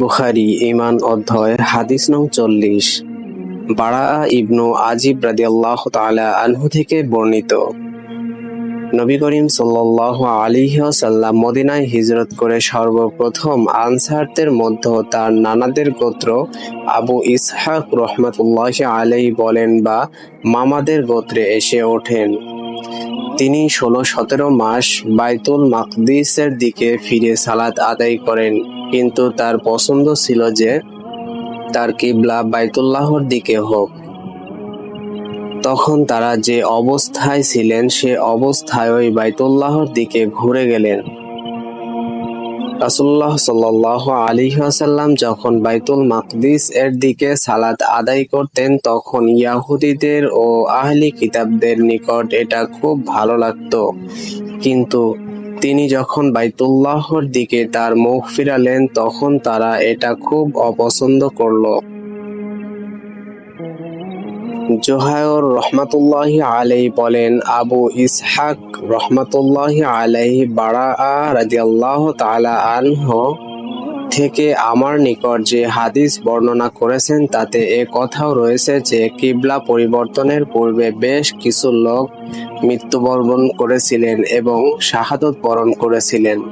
বুখারী ঈমান অধ্যায়, হাদিস নং চল্লিশ। বারা ইবনু আজিব রাদিয়াল্লাহু তাআলা আনহু থেকে বর্ণিত। নবী করিম সাল্লাল্লাহু আলাইহি মদিনায় হিজরত করে সর্বপ্রথম আনসারদের মধ্যে তার নানাদের গোত্র আবু ইসহাক রহমাতুল্লাহি আলাইহি বলেন বা মামাদের গোত্রে এসে ওঠেন। তিনি ষোলো সতেরো মাস বাইতুল মাকদিসের দিকে ফিরে সালাত আদায় করেন। কিন্তু তার পছন্দ ছিল যে তার কিবলা বাইতুল্লাহর দিকে হোক। তখন তারা যে অবস্থায় ছিলেন সে অবস্থায় ওই বাইতুল্লাহর দিকে ঘুরে গেলেন। রাসুল্লাহ সাল্লাহ আলী আসাল্লাম যখন বাইতুল মাকদিস এর দিকে সালাত আদায় করতেন, তখন ইয়াহুদিদের ও আহলি কিতাবদের নিকট এটা খুব ভালো লাগত। কিন্তু তিনি যখন বাইতুল্লাহর দিকে তার মুখ ফিরালেন, তখন তারা এটা খুব অপছন্দ করল। জোহায়র রহমাতুল্লাহি আলাই বলেন, আবু ইসহাক রহমাতুল্লাহি আলাইহি বারা রাদিয়াল্লাহ তাআলা আনহ থেকে আমার নিকট যে হাদিস বর্ণনা করেছেন, তাতে এ কথাও রয়েছে যে কিবলা পরিবর্তনের পূর্বে বেশ কিছু লোক মৃত্যুবরণ করেছিলেন এবং শাহাদত বরণ করেছিলেন।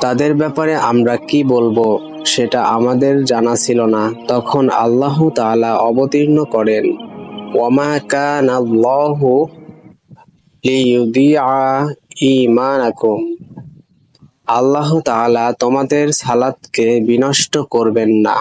তাদের ব্যাপারে আমরা কি বলব সেটা আমাদের জানা ছিল না। তখন আল্লাহ তাআলা অবতীর্ণ করেন। কানা আল্লাহু আল্লাহ তাআলা তোমাদের সালাতকে বিনষ্ট করবেন না।